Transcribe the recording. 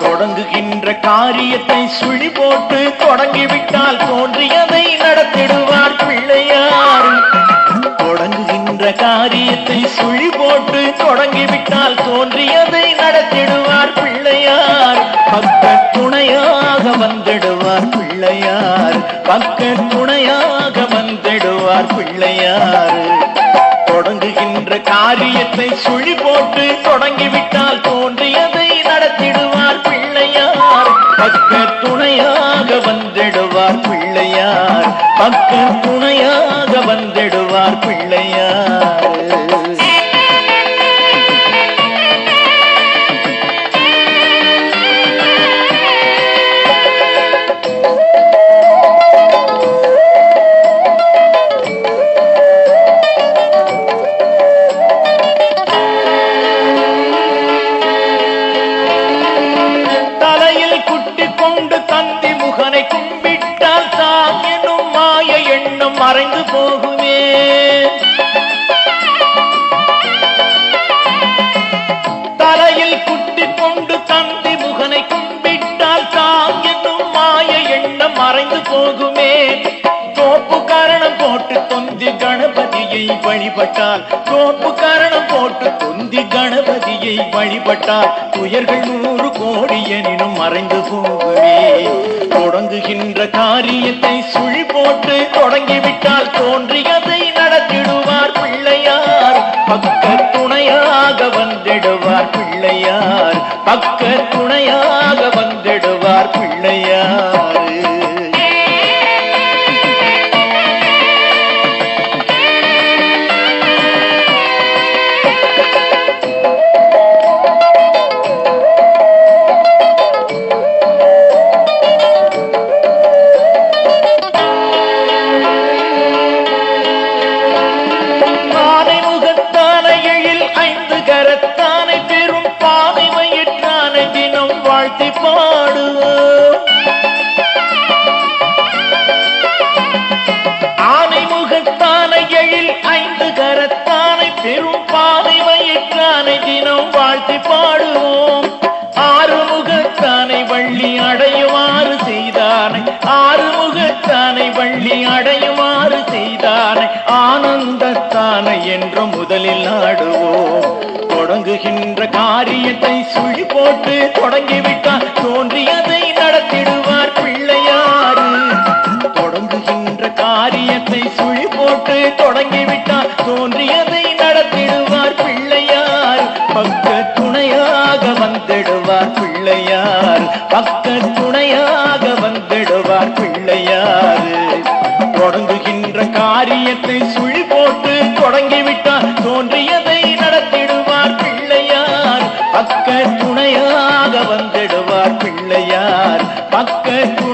தொடங்குகின்ற காரியத்தை சுழி போட்டு தொடங்கிவிட்டால் தோன்றியதை நடத்திடுவார் பிள்ளையார். தொடங்குகின்ற காரியத்தை சுழி போட்டு தொடங்கிவிட்டால் தோன்றியதை நடத்திடுவார் பிள்ளையார். பக்க துணையாக வந்திடுவார் பிள்ளையார். பக்க துணையாக வந்திடுவார் பிள்ளையார். தொடங்குகின்ற காரியத்தை சுழி போட்டு தொடங்கிவிட்டால் பக்கம் துணையாக வந்திடுவார் பிள்ளையார். மறைந்து போகுமே. தலையில் குட்டி கொண்டு தந்தி முகனை கும்பிட்டால் தான் என்னும் மாய எண்ணம் மறைந்து போகுமே. தோப்பு காரணம் போட்டு தொந்தி கணபதியை வழிபட்டால் தோப்பு காரணம் போட்டு தொந்தி கணபதியை வழிபட்டால் துயர்கள் நூறு கோடி எனினும் மறைந்து போகுமே. தொடங்குகின்ற காரியத்தை சுழி போட்டு தொடங்கிவிட்டால் தோன்றியதை நடத்திடுவார் பிள்ளையார். பக்க துணையாக வந்திடுவார் பிள்ளையார். பக்க துணையாக வந்திடுவார் கரத்தானை பெரும் பானை வயிற்றானை தினம் வாழ்த்தி பாடுவோம். ஆனை முகத்தானை எழில் ஐந்து கரத்தானை பெரும் பானை வயிற்றானை தினம் வாழ்த்தி பாடுவோம். ஆறு முகத்தானை வள்ளி அடையுமாறு செய்தானை. ஆறு முகத்தானை வள்ளி அடையுமாறு செய்தானை. ஆனந்தத்தானை என்றும் முதலில் நாடுவோம். தொடங்குகின்ற காரியத்தை சுழி போட்டு தொடங்கிவிட்டால் தோன்றியதை நடத்திடுவார் பிள்ளையாறு. தொடங்குகின்ற காரியத்தை சுழி போட்டு தொடங்கிவிட்டால் தோன்றியதை நடத்திடுவார் பிள்ளையார் பக்க துணையாக வந்திடுவார் பிள்ளையார் பக்க துணையாக வந்திடுவார் பிள்ளையார் தொடங்குகின்ற காரியத்தை சுழி போட்டு தொடங்கிவிட்டால் es